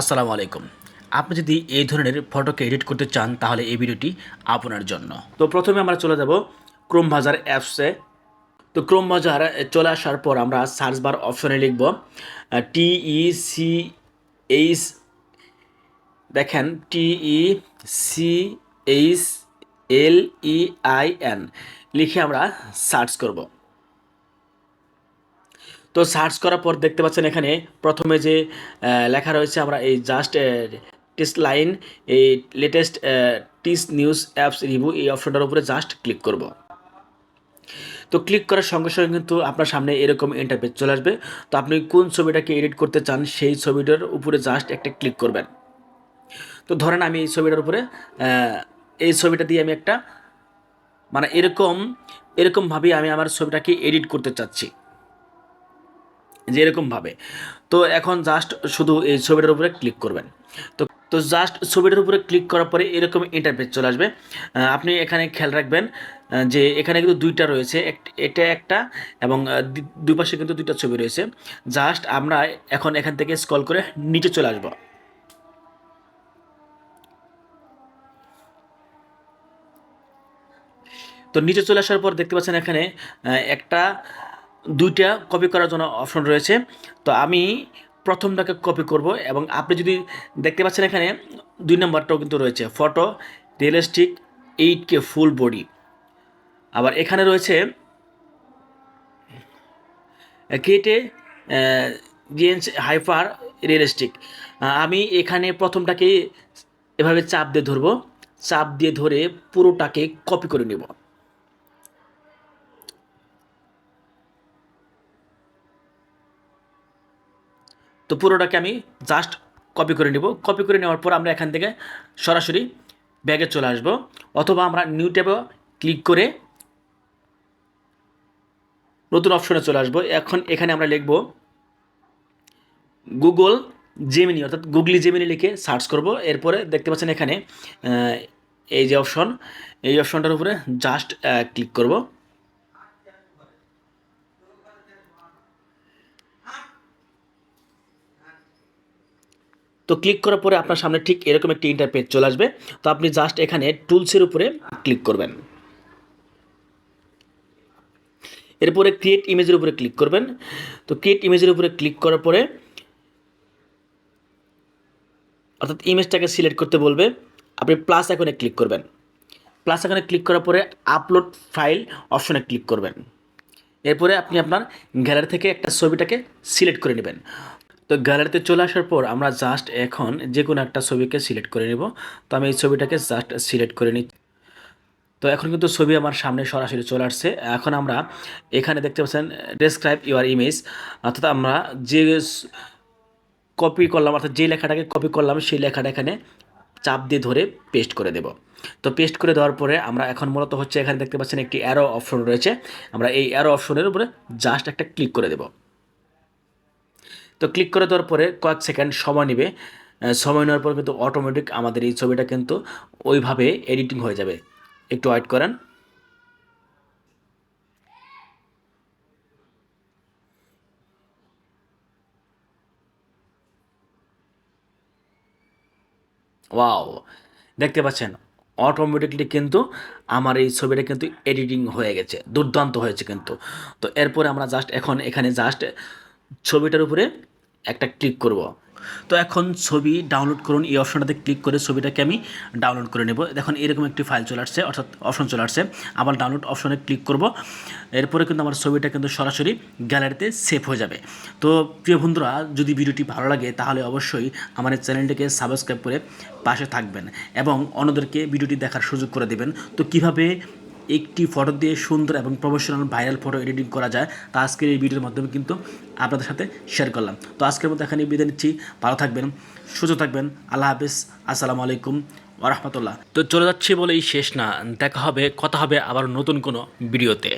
আসসালামু আলাইকুম। আপনি যদি এই ধরনের ফটোকে এডিট করতে চান, তাহলে এই ভিডিওটি আপনার জন্য। তো প্রথমে আমরা চলে যাব ক্রোম বাজার অ্যাপসে তো ক্রোম বাজার চলে আসার পর আমরা সার্চ বার অপশনে লিখব টিই সি এইচ দেখেন T E C H L E I N লিখে আমরা সার্চ করব। তো সার্চ করার পর দেখতে পাচ্ছেন এখানে প্রথমে যে লেখা রয়েছে আমরা এই জাস্ট টেস্ট লাইন এই latest tips news apps review এই অপশনটার উপরে জাস্ট ক্লিক করব। তো ক্লিক করার সঙ্গে সঙ্গে কিন্তু আপনার সামনে এরকম ইন্টারপেজ চলে আসবে। তো আপনি কোন ছবিটাকে এডিট করতে চান সেই ছবিটার উপরে জাস্ট একটা ক্লিক করবেন। তো ধরেন আমি এই ছবিটার উপরে এই ছবিটা দিয়ে আমি একটা মানে এরকম, এরকমভাবেই আমি আমার ছবিটাকে এডিট করতে চাচ্ছি। যে এরকমভাবে তো এখন জাস্ট শুধু এই ছবিটার উপরে ক্লিক করবেন। তো তো জাস্ট ছবিটার উপরে ক্লিক করার পরে এরকম ইন্টারফেস চলে আসবে। আপনি এখানে খেয়াল রাখবেন যে এখানে কিন্তু দুইটা রয়েছে এটা একটা এবং দুই পাশে কিন্তু দুইটা ছবি রয়েছে। জাস্ট আমরা এখন এখান থেকে স্কল করে নিচে চলে আসব। তো নিচে চলে আসার পর দেখতে পাচ্ছেন এখানে একটা দুইটা কপি করার জন্য অপশন রয়েছে। তো আমি প্রথমটাকে কপি করব এবং আপনি যদি দেখতে পাচ্ছেন এখানে দুই নম্বরটাও কিন্তু রয়েছে photo realistic eight K full body আবার এখানে রয়েছে কেটে জিএনস হাইপার রিয়েলিস্টিক আমি এখানে প্রথমটাকে এভাবে চাপ দিয়ে ধরবো, চাপ দিয়ে ধরে পুরোটাকে কপি করে নেব। তো পুরোটাকে আমি জাস্ট কপি করে নেব। কপি করে নেওয়ার পর আমরা এখান থেকে সরাসরি ব্যাগে চলে আসব। অথবা আমরা নিউ ট্যাবে ক্লিক করে নতুন অপশনে চলে আসব। এখন এখানে আমরা লিখব গুগল জেমিনি অর্থাৎ গুগলি জেমিনি লিখে সার্চ করব। এরপরে দেখতে পাচ্ছেন এখানে এই যে অপশন এই অপশনটার উপরে জাস্ট ক্লিক করব। তো ক্লিক করার পরে আপনার সামনে ঠিক এরকম একটি ইন্টারপেজ চলে আসবে। তো আপনি জাস্ট এখানে টুলসের উপরে ক্লিক করবেন। এরপরে ক্রিয়েট ইমেজের উপরে ক্লিক করবেন। তো ক্রিয়েট ইমেজের উপরে ক্লিক করার পরে অর্থাৎ ইমেজটাকে সিলেক্ট করতে বলবে। আপনি প্লাস এখানে ক্লিক করবেন। প্লাস এখানে ক্লিক করার পরে আপলোড ফাইল অপশনে ক্লিক করবেন। এরপরে আপনি আপনার গ্যালারি থেকে একটা ছবিটাকে সিলেক্ট করে নেবেন। তো গ্যালারিতে চলে আসার পর আমরা জাস্ট এখন যে কোনো একটা ছবিকে সিলেক্ট করে নেব। তো আমি এই ছবিটাকে জাস্ট সিলেক্ট করে নিচ্ছি। তো এখন কিন্তু ছবি আমার সামনে সরাসরি চলে আসছে। এখন আমরা এখানে দেখতে পাচ্ছেন ডেসক্রাইব ইউর ইমেজ অর্থাৎ আমরা যে কপি করলাম, অর্থাৎ যে লেখাটাকে কপি করলাম, সেই লেখাটা এখানে চাপ দিয়ে ধরে পেস্ট করে দেব। তো পেস্ট করে দেওয়ার পরে আমরা এখন মূলত হচ্ছে এখানে দেখতে পাচ্ছেন একটি অ্যারো অপশন রয়েছে। আমরা এই অ্যারো অপশনের উপরে জাস্ট একটা ক্লিক করে দেব। তো ক্লিক করে দেওয়ার পরে কয়েক সেকেন্ড সময় নেবে। সময় নেওয়ার পর কিন্তু অটোমেটিক আমাদের এই ছবিটা কিন্তু ওইভাবে এডিটিং হয়ে যাবে। একটু ওয়েট করেন। ওয়াও দেখতে পাচ্ছেন অটোমেটিকলি কিন্তু আমার এই ছবিটা কিন্তু এডিটিং হয়ে গেছে, দুর্দান্ত হয়েছে কিন্তু। তো এরপরে আমরা জাস্ট এখন এখানে জাস্ট ছবিটার উপরে একটা ক্লিক করব। তো এখন ছবি ডাউনলোড করুন, এই অপশনটাতে ক্লিক করে ছবিটাকে আমি ডাউনলোড করে নেব। দেখুন, এরকম একটি ফাইল চলে আসছে, অর্থাৎ অপশন চলে আসছে। আবার ডাউনলোড অপশনে ক্লিক করব। এরপরে কিন্তু আমার ছবিটা কিন্তু সরাসরি গ্যালারিতে সেভ হয়ে যাবে। তো প্রিয় বন্ধুরা, যদি ভিডিওটি ভালো লাগে, তাহলে অবশ্যই আমার চ্যানেলটিকে সাবস্ক্রাইব করে পাশে থাকবেন এবং অন্যদেরকে ভিডিওটি দেখার সুযোগ করে দেবেন। তো কীভাবে একটি ফটো দিয়ে সুন্দর এবং প্রফেশনাল ভাইরাল ফটো এডিটিং করা যায়, তা আজকের এই ভিডিওর মাধ্যমে কিন্তু আপনাদের সাথে শেয়ার করলাম। তো আজকের মতো এখানে বিদায় নিচ্ছি, ভালো থাকবেন, সুস্থ থাকবেন, আল্লাহ হাফিজ, আসসালামু আলাইকুম ওরহমতুল্লাহ তো চলে যাচ্ছি বলেই শেষ না, দেখা হবে, কথা হবে আবার নতুন কোনো ভিডিওতে।